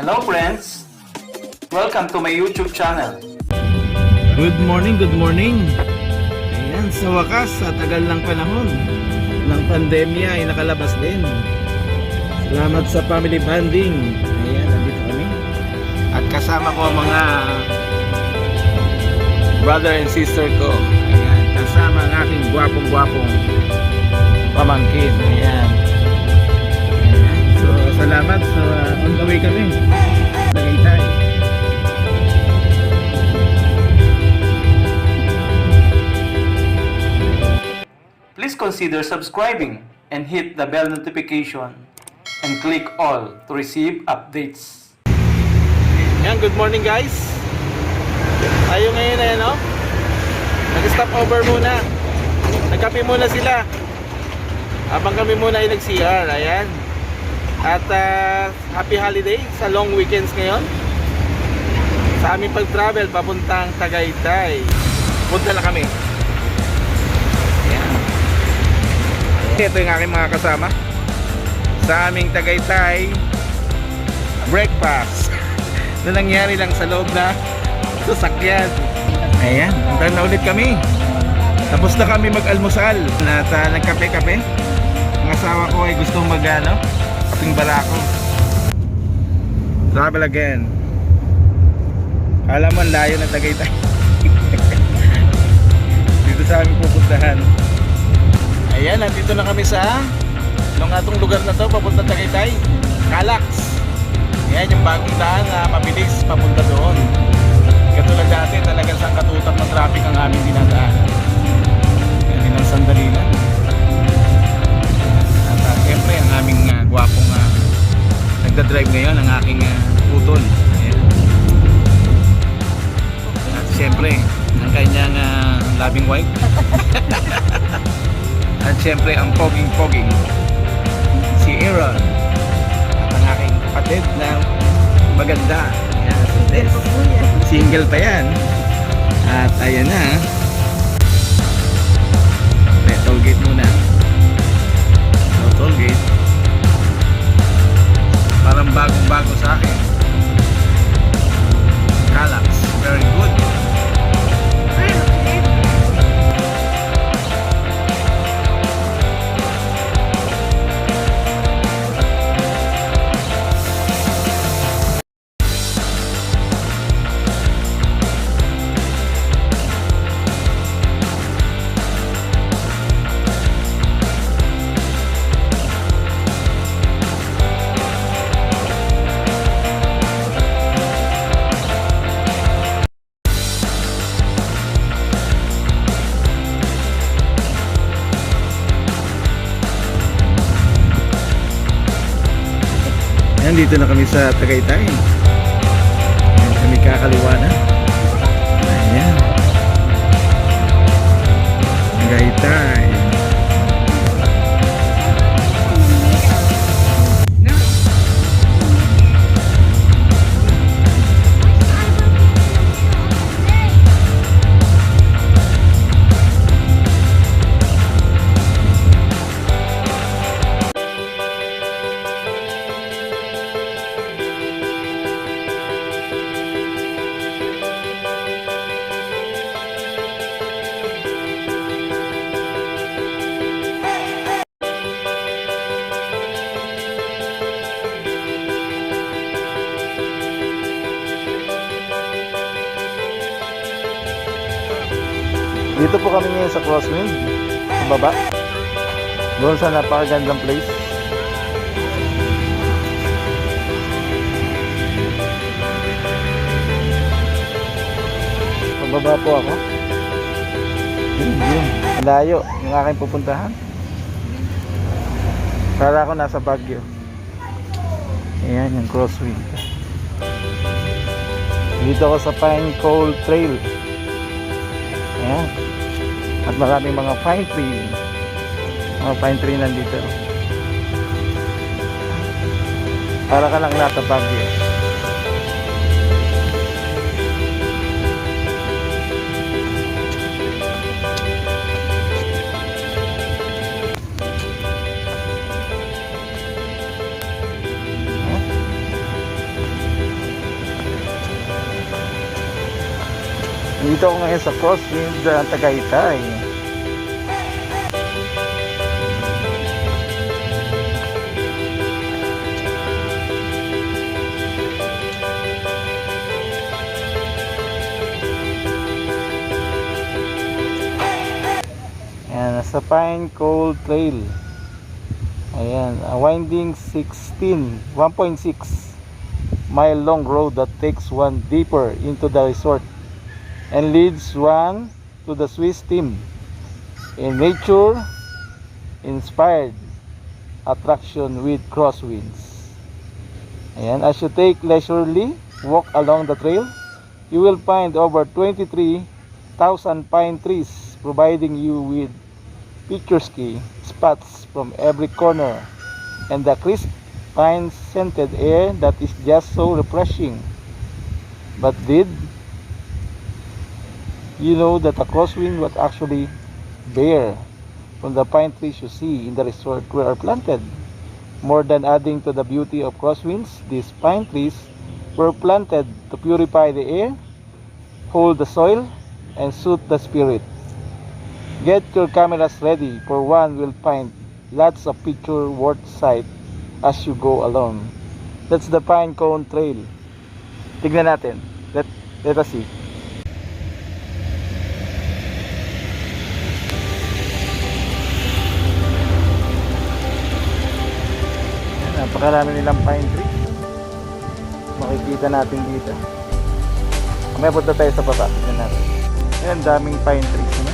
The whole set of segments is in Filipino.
Hello friends! Welcome to my YouTube channel. Good morning, good morning. Ayan, sa wakas, sa tagal ng panahon ng pandemya ay nakalabas din. Salamat sa family bonding. Ayan, nandito kami. At kasama ko ang mga brother and sister ko. Ayan, kasama ang aking gwapong-gwapong pamangkin. Ayan. Ayan. So, salamat sa on the way kami. Tagaytay. Please consider subscribing and hit the bell notification and click all to receive updates. Yan, good morning guys. Tayo ngayon ay ano? Nag-stop over muna. Nagkape muna sila. Habang kami muna ay nag-CR. Ayan. At ah, happy holiday sa long weekends ngayon. Sa aming pag-travel papuntang Tagaytay. Punta na kami. Ayan. Ito yung aking mga kasama. Sa aming Tagaytay breakfast na nangyari lang sa loob na sasakyan. Ayan, punta na ulit kami. Tapos na kami mag-almusal at uh, nagkape-kape. Ang asawa ko ay gustong mag ano, kaping barako. Travel again. Alam mo, ang layo ng Tagaytay. dito sa aming pupuntahan. Ayan, nandito na kami sa nung atong lugar na to, papunta Tagaytay. Calax. Yan yung bagong daan na mabilis papunta doon. Katulad dati talagang sa katutak ng traffic ang aming dinadaan. Yan ilang sandali lang. Gwapong uh, nagda-drive ngayon ang aking uh, utol. Ayan. At siyempre ang kanyang uh, loving wife. At siyempre ang poging-poging si Aaron at ang aking kapatid na maganda. Yan, si Tess. Single pa yan. At ayan na. Okay, toll gate muna. So, toll gate. Parang bagong-bago sa akin. Ayan, dito na kami sa Tagaytay. Kami kakaliwa na. Ayan. Tagaytay. Dito po kami ngayon sa Crosswind. Sa baba. Doon sa napakagandang place. Pababa po ako. Yun, yun. Malayo yung aking pupuntahan. Kala ko nasa Baguio. Ayan yung crosswind. Dito ako sa Pine Cole Trail. Ayan. At maraming mga pine tree. Mga pine tree nandito. Para ka lang nasa Baguio. Nandito ako ngayon sa Crosswind uh, Tagaytay. Ayan, nasa Pine Cold Trail. Ayan, a winding 16, 1.6 mile long road that takes one deeper into the resort and leads one to the Swiss team. A nature inspired attraction with crosswinds. Ayan, as you take leisurely walk along the trail, you will find over 23,000 pine trees providing you with picturesque spots from every corner and the crisp pine scented air that is just so refreshing. But did you know that a crosswind was actually bare from the pine trees you see in the resort were planted? More than adding to the beauty of crosswinds, these pine trees were planted to purify the air, hold the soil, and soothe the spirit. Get your cameras ready for one will find lots of picture worth sight as you go along. That's the Pine Cone Trail. Tignan natin. Let, let us see. Napakarami nilang pine tree. Makikita natin dito. May punta tayo sa baba. Tignan natin. Ayan, daming pine trees.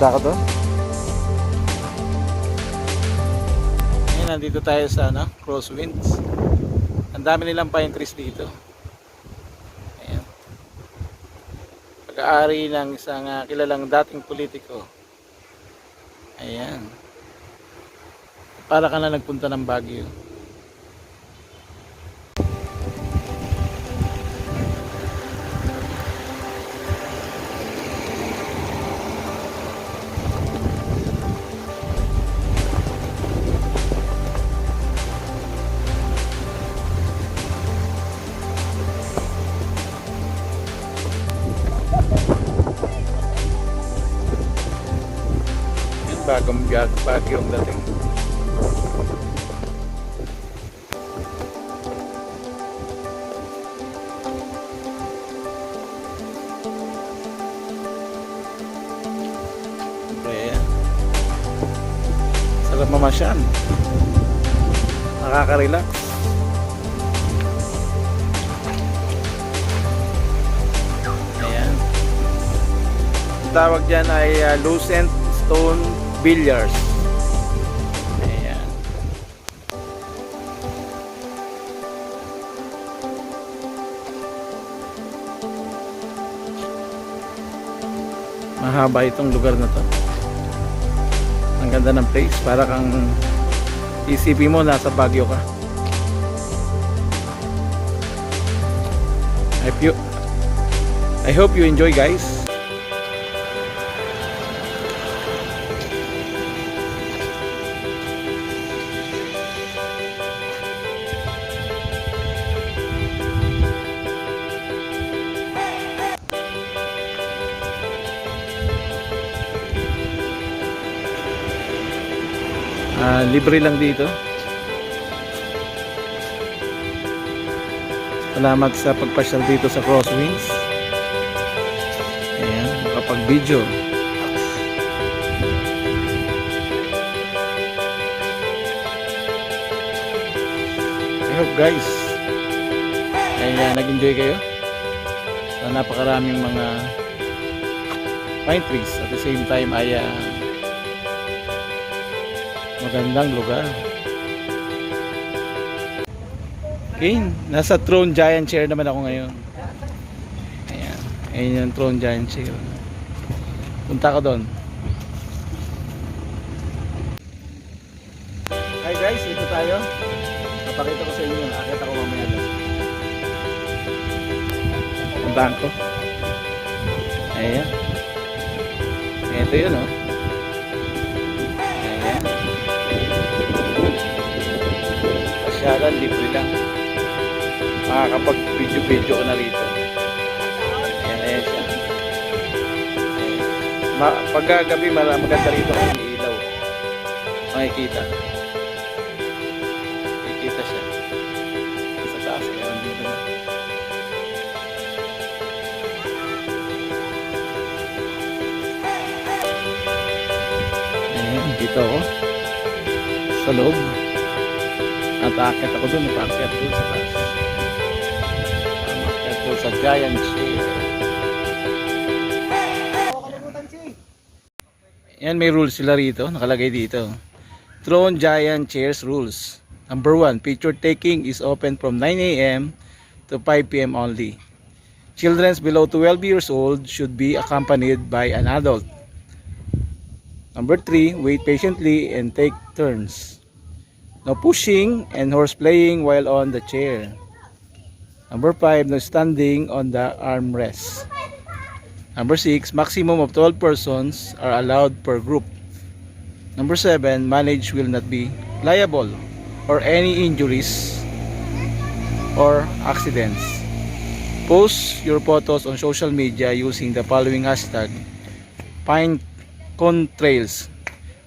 Pupunta ka doon. Ngayon, nandito tayo sa ano, Crosswinds. Ang dami nilang pine trees dito. Ayan. Pag-aari ng isang ah, kilalang dating politiko. Ayan. Para ka na nagpunta ng Baguio. Baguio ang dating. Sarap mamasyal. Nakaka-relax. Ayan. Tawag dyan ay uh, Lucent Stone Billiards. Ayan. Mahaba itong lugar na to. Ang ganda ng place. Para kang isipin mo nasa Baguio ka. I hope you I hope you enjoy guys. Ah, libre lang dito. Salamat sa pagpasyal dito sa Crosswinds. Ayan, makapag-video. I hope guys ay uh, nag-enjoy kayo sa napakaraming mga pine trees at the same time ay ah, magandang lugar. Okay, nasa throne giant chair naman ako ngayon. Ayan, ayan yung throne giant chair. Punta ko doon. Hi guys, ito tayo. Papakita ko sa inyo. Akita ko mamaya doon. Puntahan ko. Ayan. Ito yun oh. Pasyalan, libre lang. Makakapag video-video ko na rito. Ayan, ayan siya. Ayan. Ma pagkagabi, maganda rito may ilaw. Makikita. Makikita siya. Sa taas, meron dito na. Ayan, dito ako. Sa loob. At aakyat ako dun, ipaakyat dun sa taas. Aakyat dun sa giant chair. Yan, may rules sila rito, nakalagay dito. Throne Giant Chairs Rules. Number 1, picture taking is open from 9 a.m. to 5 p.m. only. Children below 12 years old should be accompanied by an adult. Number 3, wait patiently and take turns. No pushing and horse playing while on the chair. Number 5, no standing on the armrest. Number 6, maximum of 12 persons are allowed per group. Number 7, manage will not be liable or any injuries or accidents. Post your photos on social media using the following hashtag Pine Contrails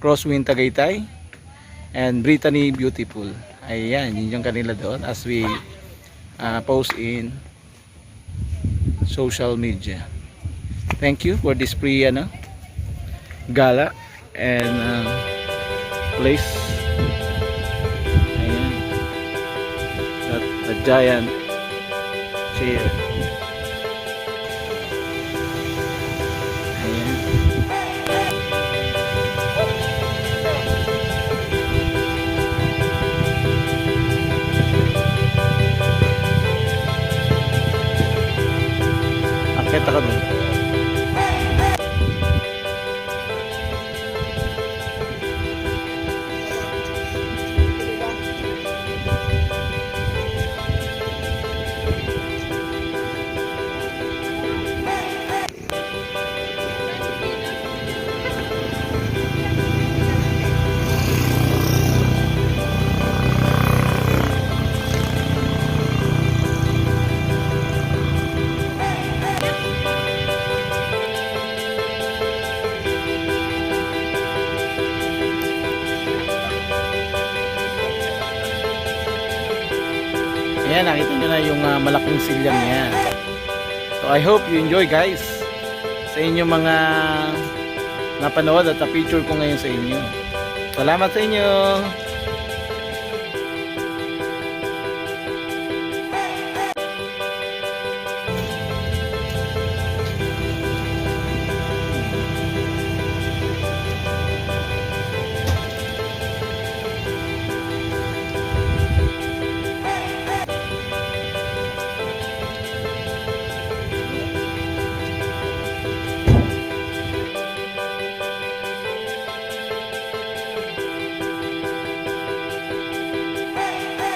Crosswind Tagaytay and Brittany Beautiful. Ayan, yun yung kanila doon as we uh, post in social media. Thank you for this free ano, gala and uh, place. Ayan. That, the giant chair. Akit ako Ayan, nakita nyo na yung ah, malaking silyang yan. So I hope you enjoy guys sa inyong mga napanood at na-feature ko ngayon sa inyo. Salamat sa inyo!